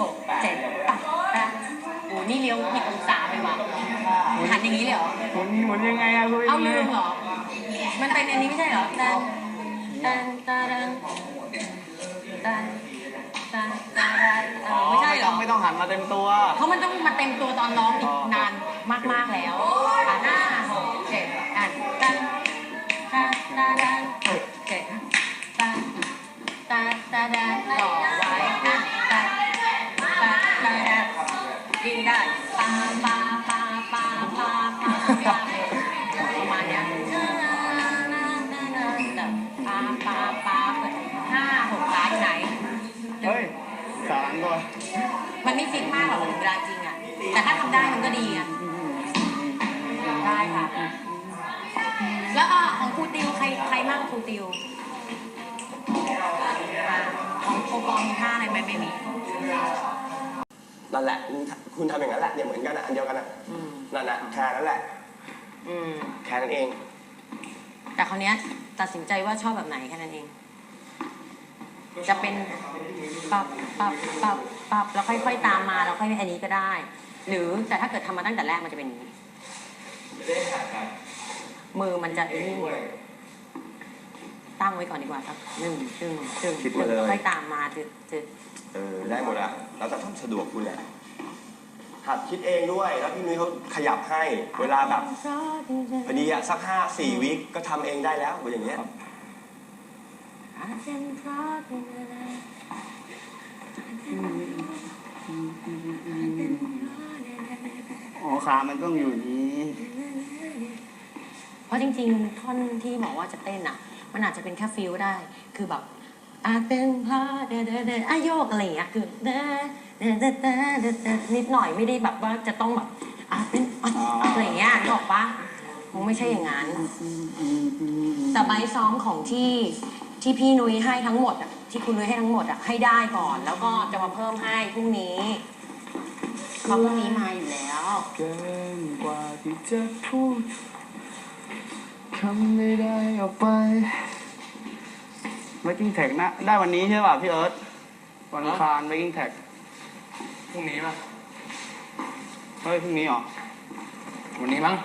หกเจ็ดแปดโอ้นี่เลี้ยวผิดองศาไปว่ะหันอย่างนี้เลยเหรอ หมุนหมุนยังไงอะคุยเอาลืมเหรอ มันเป็นอันนี้ไม่ใช่เหรอตันตันตันตันตันตันตันเออไม่ใช่เหรอ ไม่ต้องหันมาเต็มตัว เพราะมันต้องมาเต็มตัวตอนร้องอีกนานมากๆแล้วอะห้าหกเจ็ดตันตันตันตัน เนี้ยปาปาปาห้าหกขาอนมันไม่ฟิตมากหรอกเวลาจริงอะ แต่ถ้าทำได้มันก็ดีอะ ได้ค่ะ แล้วอะของครูติวใครใครมั่งครูติว ของโอปอมีท่าอะไรไหมไม่มี นั่นแหละคุณคุณทำอย่างนั้นแหละเนี่ยเหมือนกันอะอันเดียวกันอะอืมนั่นแหละแค่นั้นแหละอืมแค่นั้นเอง แต่คราวเนี้ยตัดสินใจว่าชอบแบบไหนแค่นั้นเอง จะเป็นปับปับปับปับแล้วค่อยๆตามมาแล้วค่อยอันนี้ก็ได้ หรือแต่ถ้าเกิดทำมาตั้งแต่แรกมันจะเป็นอย่างนี้มือมันจะไอ้นี่ตั้งไว้ก่อนดีกว่าครับหนึ่งหนึ่งหนึ่งคิดมาเลย ค่อยตามมาจึดจึดเออได้หมดอะแล้วแต่ทำสะดวกคุณอะ หัดคิดเองด้วย แล้วพี่นุ้ยเขาขยับให้ เวลาแบบพอดีอะสักห้าสี่วิก็ทำเองได้แล้วแบบอย่างเงี้ยอ๋อขามันต้องอยู่นี้เพราะจริงๆ ท่อนที่บอกว่าจะเต้นอะ มันอาจจะเป็นแค่ฟิลได้ คือแบบอาจเป็นเพราะเดเดเดอะโยกอะไรอย่างเงี้ยคือเดเนิดหน่อยไม่ได้แบบว่าจะต้องแบบอาจเป็นอะไรอย่างเงี้ยนึกออกปะคงไม่ใช่อย่างนั้น แต่ใบซ้อมของที่ที่พี่นุ้ยให้ทั้งหมดอะที่คุณนุ้ยให้ทั้งหมดอะให้ได้ก่อน แล้วก็จะมาเพิ่มให้พรุ่งนี้เพราะพรุ่งนี้มาอยู่แล้ว เกินกว่าที่จะพูดคำไม่ได้ออกไปเ a กกิ้งแท็กนะ ได้วันนี้ใช่ป่ะพี่เอิร์ธวันอังคารเ a กกิ้งแท็ก พรุ่งนี้ป่ะ เฮ้ยพรุ่งนี้เหรอ วันนี้มั้ง